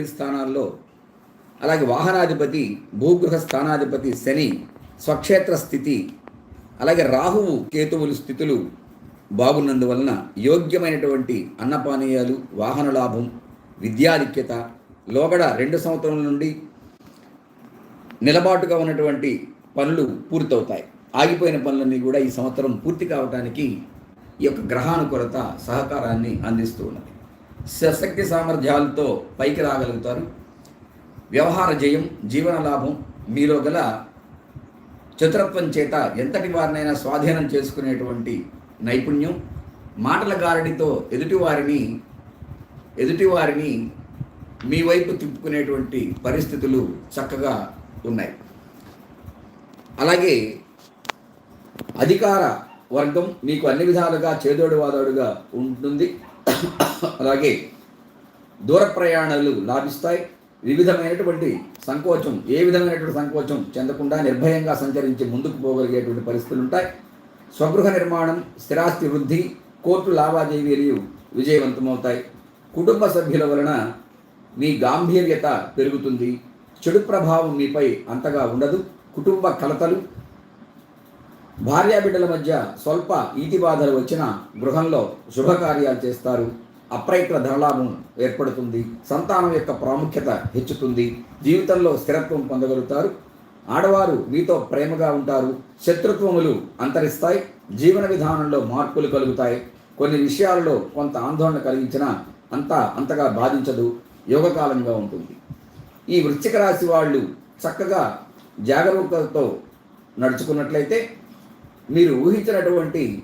స్థానాల్లో అలాగే వాహనాధిపతి భూగృహ స్థానాధిపతి శని స్వక్షేత్ర స్థితి అలాగే రాహువు కేతువులు స్థితులు బాగున్నందువలన యోగ్యమైనటువంటి అన్నపానీయాలు వాహన లాభం విద్యాధిక్యత లోగడ రెండు సంవత్సరం నుండి నిలబాటుగా ఉన్నటువంటి పనులు పూర్తవుతాయి. ఆగిపోయిన పనులన్నీ కూడా ఈ సంవత్సరం పూర్తి కావడానికి ఈ యొక్క గ్రహానుకూలత సహకారాన్ని అందిస్తూ ఉన్నది. శక్తి సామర్థ్యాలతో పైకి రాగలుగుతారు. వ్యవహార జయం జీవన లాభం మీలో గల చతురత్వం చేత ఎంతటి వారినైనా స్వాధీనం చేసుకునేటువంటి నైపుణ్యం మాటల గారడితో ఎదుటివారిని ఎదుటివారిని మీ వైపు తిప్పుకునేటువంటి పరిస్థితులు చక్కగా ఉన్నాయి. అలాగే అధికార వర్గం మీకు అన్ని విధాలుగా చేదోడు వాదోడుగా ఉంటుంది. అలాగే దూర ప్రయాణాలు లాభిస్తాయి. వివిధమైనటువంటి సంకోచం ఏ విధమైనటువంటి సంకోచం చెందకుండా నిర్భయంగా సంచరించి ముందుకు పోగలిగేటువంటి పరిస్థితులు ఉంటాయి. స్వగృహ నిర్మాణం స్థిరాస్తి వృద్ధి కోర్టు లావాదేవీలు విజయవంతమవుతాయి. కుటుంబ సభ్యుల వలన మీ గాంభీర్యత పెరుగుతుంది. చెడు ప్రభావం మీపై అంతగా ఉండదు. కుటుంబ కలతలు భార్యాబిడ్డల మధ్య స్వల్ప ఈతి బాధలు వచ్చిన గృహంలో శుభకార్యాలు చేస్తారు. అప్రయత్న ధనలాభం ఏర్పడుతుంది. సంతానం యొక్క ప్రాముఖ్యత హెచ్చుతుంది. జీవితంలో స్థిరత్వం పొందగలుగుతారు. ఆడవారు మీతో ప్రేమగా ఉంటారు. శత్రుత్వములు అంతరిస్తాయి. జీవన విధానంలో మార్పులు కలుగుతాయి. కొన్ని విషయాలలో కొంత ఆందోళన కలిగించిన అంతా అంతగా బాధించదు. యోగకాలంగా ఉంటుంది. ఈ వృశ్చిక రాశి వాళ్ళు చక్కగా జాగరూకతతో నడుచుకున్నట్లయితే మీరు ఊహించినటువంటి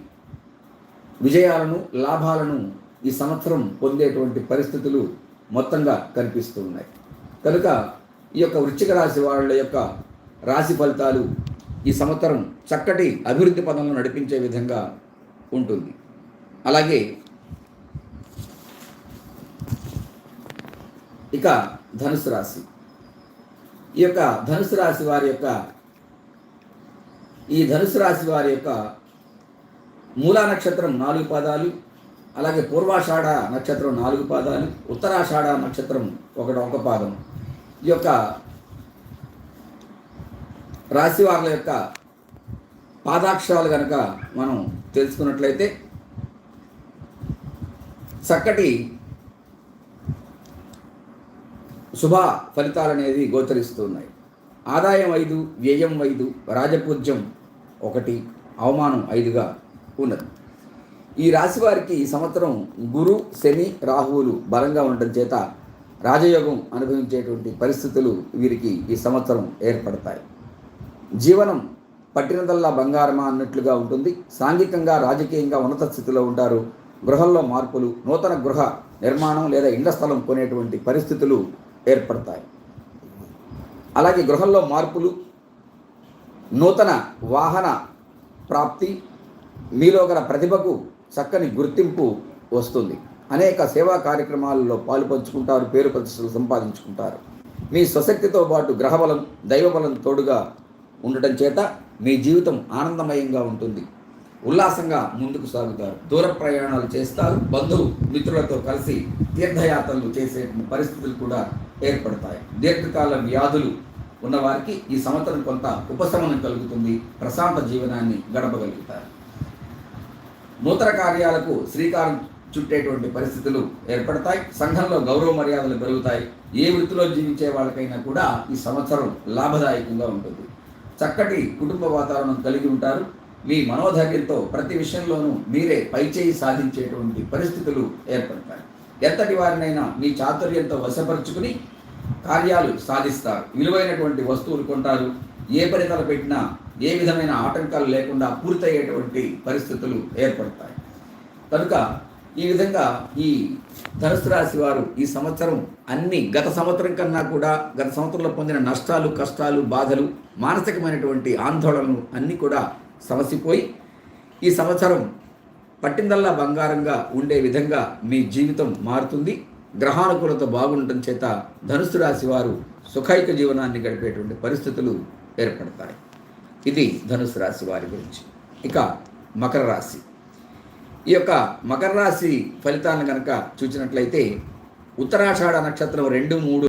విజయాలను లాభాలను ఈ సంవత్సరం పొందేటువంటి పరిస్థితులు మొత్తంగా కనిపిస్తూ ఉన్నాయి. కనుక ఈ యొక్క వృశ్చిక రాశి వాళ్ళ యొక్క రాశి ఫలితాలు ఈ సంవత్సరం చక్కటి అభివృద్ధి పదంలో నడిపించే విధంగా ఉంటుంది. అలాగే ఇక ధనుసు రాశి. ఈ యొక్క ధనుసు రాశి వారి యొక్క ఈ ధనుసు రాశి వారి యొక్క మూలా నక్షత్రం నాలుగు పాదాలు అలాగే పూర్వాషాఢ నక్షత్రం నాలుగు పాదాలు ఉత్తరాషాఢ నక్షత్రం ఒకటి ఒక పాదం. ఈ యొక్క రాశి వాళ్ళ యొక్క పాదాక్షరాలు కనుక మనం తెలుసుకున్నట్లయితే చక్కటి శుభ ఫలితాలు అనేది గోచరిస్తున్నాయి ఆదాయం ఐదు వ్యయం ఐదు రాజపూజ్యం ఒకటి అవమానం ఐదుగా ఉన్నది. ఈ రాశి వారికి ఈ సంవత్సరం గురు శని రాహువులు బలంగా ఉండటం చేత రాజయోగం అనుభవించేటువంటి పరిస్థితులు వీరికి ఈ సంవత్సరం ఏర్పడతాయి. జీవనం పట్టినదల్లా బంగారమా అన్నట్లుగా ఉంటుంది. సాంఘికంగా రాజకీయంగా ఉన్నత స్థితిలో ఉంటారు. గృహంలో మార్పులు నూతన గృహ నిర్మాణం లేదా ఇండ్ల స్థలం కొనేటువంటి పరిస్థితులు ఏర్పడతాయి. అలాగే గృహంలో మార్పులు నూతన వాహన ప్రాప్తి మీలో గల ప్రతిభకు చక్కని గుర్తింపు వస్తుంది. అనేక సేవా కార్యక్రమాలలో పాలు పంచుకుంటారు పేరు ప్రతిష్టలు సంపాదించుకుంటారు. మీ స్వశక్తితో పాటు గ్రహబలం దైవబలం తోడుగా ఉండటం చేత మీ జీవితం ఆనందమయంగా ఉంటుంది. ఉల్లాసంగా ముందుకు సాగుతారు. దూర ప్రయాణాలు చేస్తారు. బంధువు మిత్రులతో కలిసి తీర్థయాత్రలు చేసే పరిస్థితులు కూడా ఏర్పడతాయి. దీర్ఘకాల వ్యాధులు ఉన్నవారికి ఈ సంవత్సరం కొంత ఉపశమనం కలుగుతుంది. ప్రశాంత జీవనాన్ని గడపగలుగుతారు. నూతన కార్యాలకు శ్రీకారం చుట్టేటువంటి పరిస్థితులు ఏర్పడతాయి. సంఘంలో గౌరవ మర్యాదలు పెరుగుతాయి. ఏ వృత్తిలో జీవించే వాళ్ళకైనా కూడా ఈ సంవత్సరం లాభదాయకంగా ఉంటుంది. చక్కటి కుటుంబ వాతావరణం కలిగి ఉంటారు. మీ మనోధైర్యంతో ప్రతి విషయంలోనూ మీరే పైచేయి సాధించేటువంటి పరిస్థితులు ఏర్పడతాయి. ఎంతటి వారినైనా మీ చాతుర్యంతో వశపరుచుకుని కార్యాలు సాధిస్తారు. విలువైనటువంటి వస్తువులు కొంటారు. ఏ పరితల పెట్టినా ఏ విధమైన ఆటంకాలు లేకుండా పూర్తయ్యేటువంటి పరిస్థితులు ఏర్పడతాయి. కనుక ఈ విధంగా ఈ ధనుసు రాశి వారు ఈ సంవత్సరం అన్ని గత సంవత్సరం కన్నా కూడా గత సంవత్సరంలో పొందిన నష్టాలు కష్టాలు బాధలు మానసికమైనటువంటి ఆందోళనలు అన్నీ కూడా సమసిపోయి ఈ సంవత్సరం పట్టిందల్లా బంగారంగా ఉండే విధంగా మీ జీవితం మారుతుంది. గ్రహానుకూలత బాగుండటం చేత ధనుసు రాశి వారు సుఖైక జీవనాన్ని గడిపేటువంటి పరిస్థితులు ఏర్పడతాయి. ఇది ధనుసు రాశి వారి గురించి. ఇక మకర రాశి. ఈ యొక్క మకర రాశి ఫలితాలను కనుక చూసినట్లయితే ఉత్తరాషాఢ నక్షత్రం రెండు మూడు